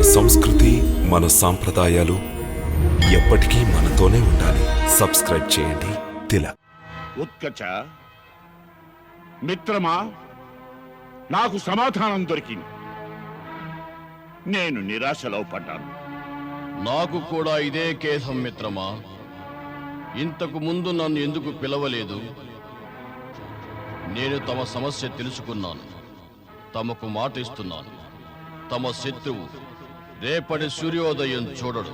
మన సంస్కృతి మన సాంప్రదాయాలు ఎప్పటికీ మనతోనే ఉండాలి. సబ్స్క్రైబ్ చేయండి. తిలక్ ఉత్కచ. మిత్రమా నాకు సమాధానం దొరికింది. నేను నిరాశలో పడ్డాను. నాకు కూడా ఇదే కేసం మిత్రమా. ఇంతకు ముందు నన్ను ఎందుకు పిలవలేదు? నేను తమ సమస్య తెలుసుకున్నాను. తమకు మాట ఇస్తున్నాను. తమ శత్రువు రేపటి సూర్యోదయం చూడడు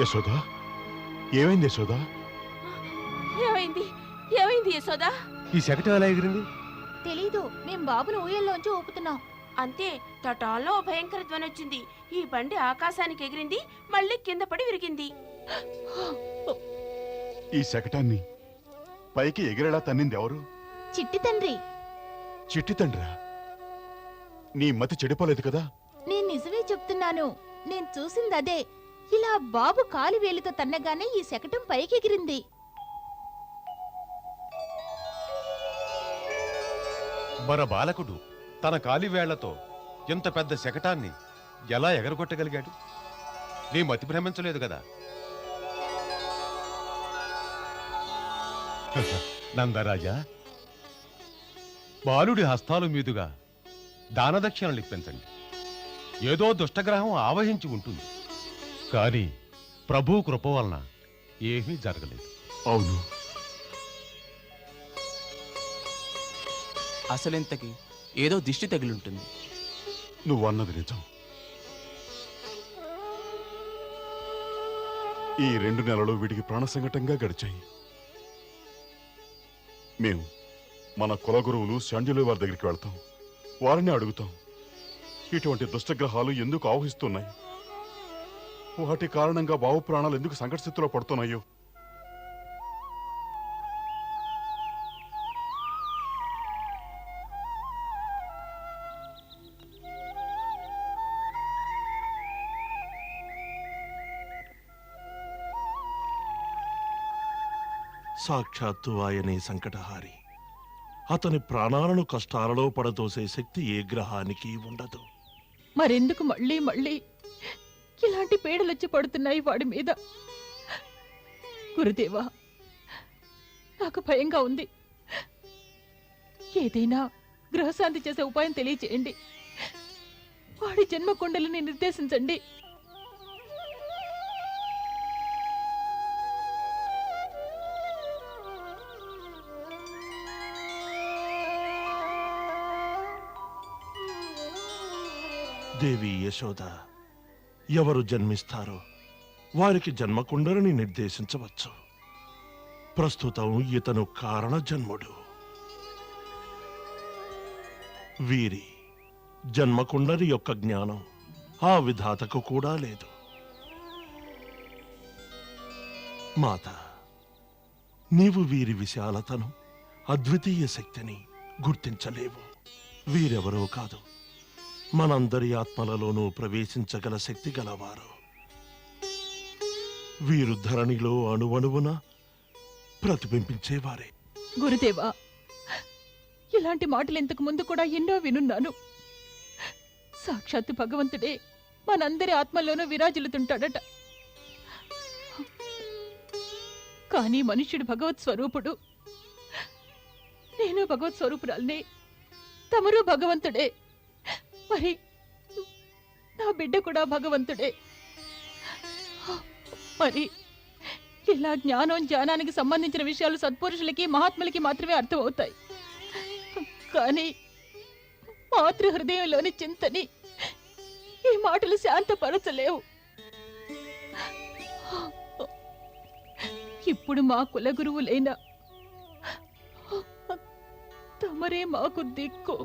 యశోదా? ఏమైంది యశోదా? ఏమైంది? ఏమైంది యశోదా? ఈ శకటం ఎలా ఎగిరింది? తెలీదు. మేం బాబును ఊయల్లోంచి ఊపుతున్నాం. అంతే. తటాల్లో భయంకర ధ్వని వచ్చింది. ఈ బండి ఆకాశానికి ఎగిరింది. మళ్ళీ కింద పడి విరిగింది. ఈ శకటాన్ని పైకి ఎగిరేలా తన్నింది ఎవరు? చిట్టి తండ్రి. చిట్టి తండ్రా? నీ మతి చెడిపోలేదు కదా? నేను నిజమే చెప్తున్నాను. నేను చూసింది అదే. ఇలా బాబు కాలి వేలితో తన్నగానే ఈ శకటం పైకెగిరింది. మన బాలకుడు తన కాలివేళ్ళతో ఇంత పెద్ద శకటాన్ని ఎలా ఎగరగొట్టగలిగాడు? నీ మతి భ్రమించలేదు కదా? నందరాజా బాలుడి హస్తాల మీదుగా దానదక్షిణలు ఇప్పించండి. ఏదో దుష్టగ్రహం ఆవహించి ఉంటుంది. కానీ ప్రభు కృప వలన ఏమీ జరగలేదు. అవును. అసలెంతకి ఏదో దిష్టి తగిలుంటుంది. నువ్వు అన్నది నిజం. ఈ రెండు నెలలు వీడికి ప్రాణ సంకటంగా గడిచాయి. మేము మన కుల గురువులు శాంజలి వారి దగ్గరికి వెళ్తాం. వారిని అడుగుతాం. ఇటువంటి దుష్టగ్రహాలు ఎందుకు ఆవహిస్తున్నాయి? వాటి కారణంగా బావు ప్రాణాలు ఎందుకు సంకట స్థితిలో పడుతున్నాయో? సాక్షాత్తు ఆయనే సంకటహారి. అతని ప్రాణాలను కష్టాలలో పడదోసే శక్తి ఏ గ్రహానికి ఉండదు. మరెందుకు మళ్ళీ మళ్ళీ? ఇలాంటి పీడలొచ్చి పడుతున్నాయి వాడి మీద. గురుదేవా నాకు భయంగా ఉంది. ఏదైనా గ్రహశాంతి చేసే ఉపాయం తెలియచేయండి. వాడి జన్మకుండలిని నిర్దేశించండి. దేవి యశోద ఎవరు జన్మిస్తారో వారికి జన్మకుండలని నిర్దేశించవచ్చు. ప్రస్తుతం ఇతను కారణ జన్ముడు వీరి జన్మకుండలి యొక్క జ్ఞానం ఆ విధాతకు కూడా లేదు. మాత నీవు వీరి విశాలతను అద్వితీయ శక్తిని గుర్తించలేవు. వీరెవరో కాదు. మనందరి ఆత్మలలోనూ ప్రవేశించగల శక్తి గలవారు. వీరు ధరణిలో అణువణువున ప్రతిబింబించేవారే. గురుదేవా ఇలాంటి మాటలు ఇంతకు ముందు కూడా ఎన్నో వినున్నాను. సాక్షాత్తు భగవంతుడే మనందరి ఆత్మల్లోనూ విరాజిల్లుతుంటాడట. కానీ మనుష్యుడు భగవత్ స్వరూపుడు. నేను భగవత్ స్వరూపురాల్ని తమరు భగవంతుడే. మరి నా బిడ్డ కూడా భగవంతుడే. మరి ఇలా జ్ఞానం జ్ఞానానికి సంబంధించిన విషయాలు సత్పురుషులకి మహాత్ములకి మాత్రమే అర్థమవుతాయి. కానీ మాతృ హృదయంలోని చింతని ఈ మాటలు శాంతపరచలేవు. ఇప్పుడు మా కుల గురువులైన తమరే మాకు దిక్కు.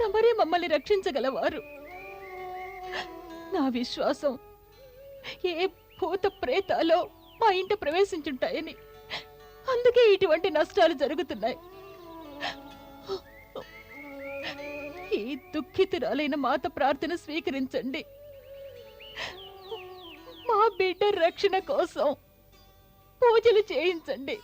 తమరే మమ్మల్ని రక్షించగలవారు. నా విశ్వాసం ఏ భూత ప్రేతాలో మా ఇంట ప్రవేశించుంటాయని. అందుకే ఇటువంటి నష్టాలు జరుగుతున్నాయి. ఈ దుఃఖితురాలైన మాత ప్రార్థన స్వీకరించండి. మా బిడ్డ రక్షణ కోసం పూజలు చేయించండి.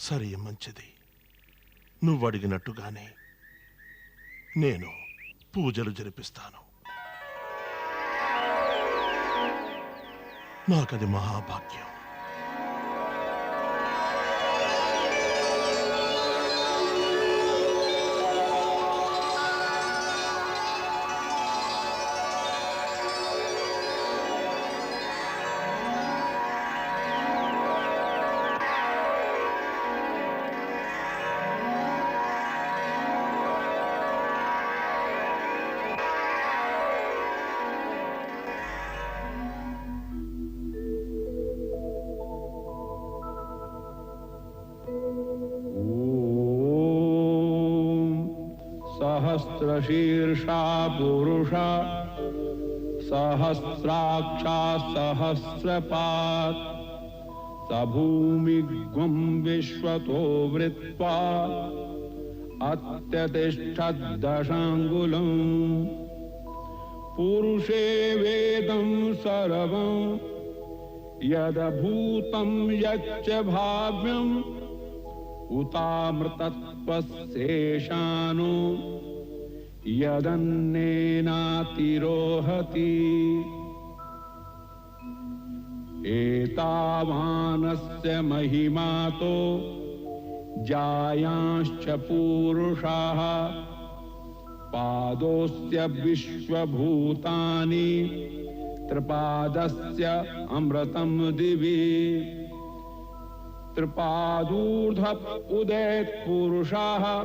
సరే మంచిది. నువ్వు అడిగినట్టుగానే నేను పూజలు జరిపిస్తాను. నాకది మహాభాగ్యం. सहस्रशीर्षा पुरुष सहस्राक्षा सहस्रपात् स भूमिग्वं विश्वतो वृत्वा अत्यतिष्ठद्दशाङ्गुलम् पुरुषे वेदं सर्वं यदभूतं यच्च भाव्यम् उतामृतत्वशेषानु यदन्नेनातिरोहति एतावानस्य महिमातो जायांश्च पूरुषाः। पादोऽस्य विश्वभूतानि त्रिपादस्य अमृतं दिवि। त्रिपादूर्ध उदेत् पुरुषः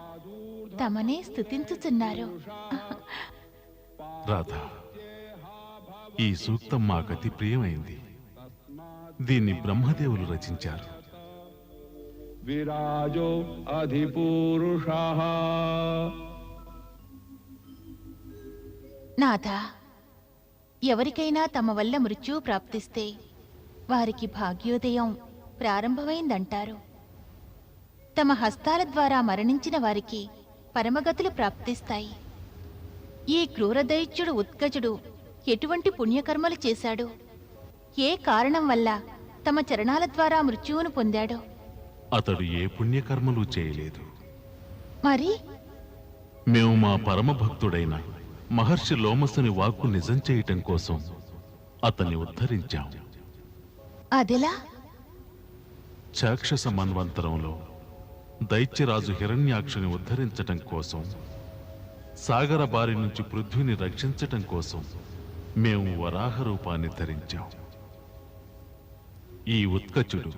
తమనే స్థుతించుచున్నారు. రాధ ఈ సూక్తం మాకతి ప్రియమైంది. దీన్ని బ్రహ్మదేవులు రచించారు. విరాజో అధిపూరుష. నాథ ఎవరికైనా తమ వల్ల మృత్యు ప్రాప్తిస్తే వారికి భాగ్యోదయం ప్రారంభమైందంటారు. తమ హస్తాల ద్వారా మరణించిన వారికి పరమగతులు ప్రాప్తిస్తాయి. ఈ క్రూరదైత్యుడు ఉత్కజుడు ఎటువంటి పుణ్యకర్మలు చేశాడు? ఏ కారణం వల్ల తమ చరణాల ద్వారా మృత్యువును పొందాడో? అతడు ఏ పుణ్యకర్మలు చేయలేదు. మరి? మేము మా పరమ భక్తుడైన మహర్షి లోమసుని వాక్కు నిజం చేయటం కోసం అతన్ని ఉద్ధరించాం. అదెలా? చాక్షస మన్వంతరంలో దైత్యరాజు హిరణ్యాక్షుని ఉద్ధరించటం కోసం సాగర బారి నుంచి పృథ్వీని రక్షించటం కోసం మేము వరాహ రూపాన్ని ధరించాం. ఈ ఉత్కచుడు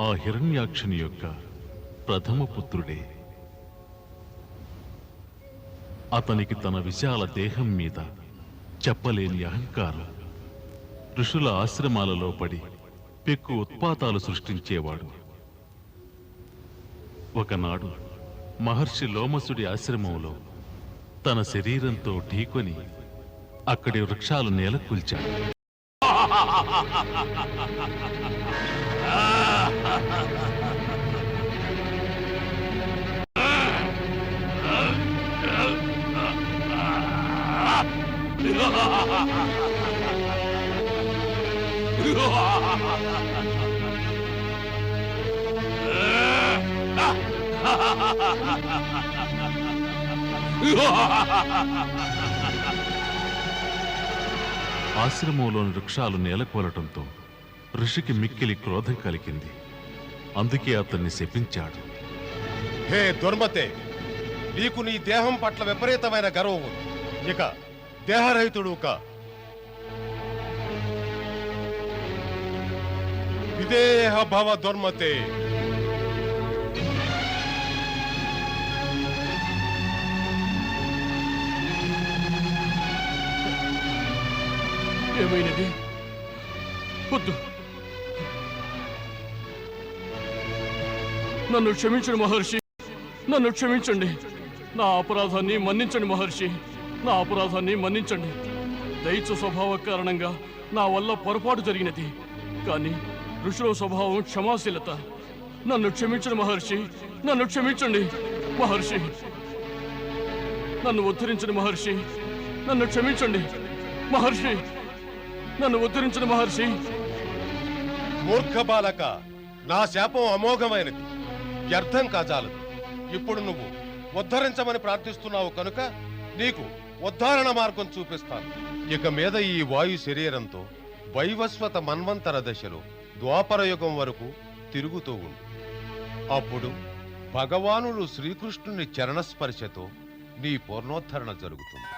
ఆ హిరణ్యాక్షుని యొక్క ప్రథమ పుత్రుడే. అతనికి తన విశాల దేహం మీద చెప్పలేని అహంకారం ఋషుల ఆశ్రమాలలో పడి పెక్కు ఉత్పాతాలు సృష్టించేవాడు. ఒకనాడు మహర్షి లోమసుడి ఆశ్రమంలో తన శరీరంతో ఢీకొని అక్కడి వృక్షాలు నేల కుల్చాడు ఆశ్రమంలోని వృక్షాలు నేలకూలటంతో ఋషికి మిక్కిలి క్రోధం కలిగింది. అందుకే అతన్ని శపించాడు. హే దుర్మతే నీకు నీ దేహం పట్ల విపరీతమైన గర్వం ఉంది. ఇక దేహరహితుడు కా. విదేహ భవ దుర్మతే. ఏమైనది? వద్దు. నన్ను క్షమించండి మహర్షి. నన్ను క్షమించండి. నా అపరాధాన్ని మన్నించండి మహర్షి. నా అపరాధాన్ని మన్నించండి. దైత్య స్వభావ కారణంగా నా వల్ల పొరపాటు జరిగినది. కానీ ఋషుల స్వభావం క్షమాశీలత. నన్ను క్షమించండి మహర్షి. నన్ను క్షమించండి మహర్షి. నన్ను ఉద్ధరించండి మహర్షి. నన్ను క్షమించండి మహర్షి. నన్ను ఉద్ధరించిన మహర్షి. మూర్ఖ బాలక నా శాపం అమోఘమైనది. వ్యర్థం కాజాలదు. ఇప్పుడు నువ్వు ఉద్ధరించమని ప్రార్థిస్తున్నావు కనుక నీకు ఉద్ధారణ మార్గం చూపిస్తాను. ఇక మీద ఈ వాయు శరీరంతో వైవస్వత మన్వంతర దశలో ద్వాపర యుగం వరకు తిరుగుతూ ఉండు. అప్పుడు భగవానుడు శ్రీకృష్ణుని చరణస్పర్శతో నీ పూర్ణోద్ధరణ జరుగుతుంది.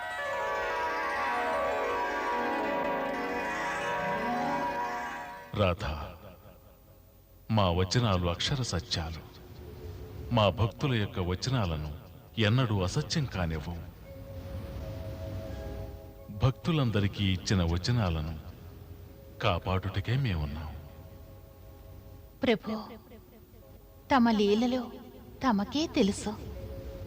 రాధ మా వచనాలు అక్షర సత్యాలు. మా భక్తుల యొక్క వచనాలను ఎన్నడూ అసత్యం కానివ్వం. భక్తులందరికీ ఇచ్చిన వచనాలను కాపాడుటకే మేమున్నాం. ప్రభు తమ లీలలో తమకే తెలుసు.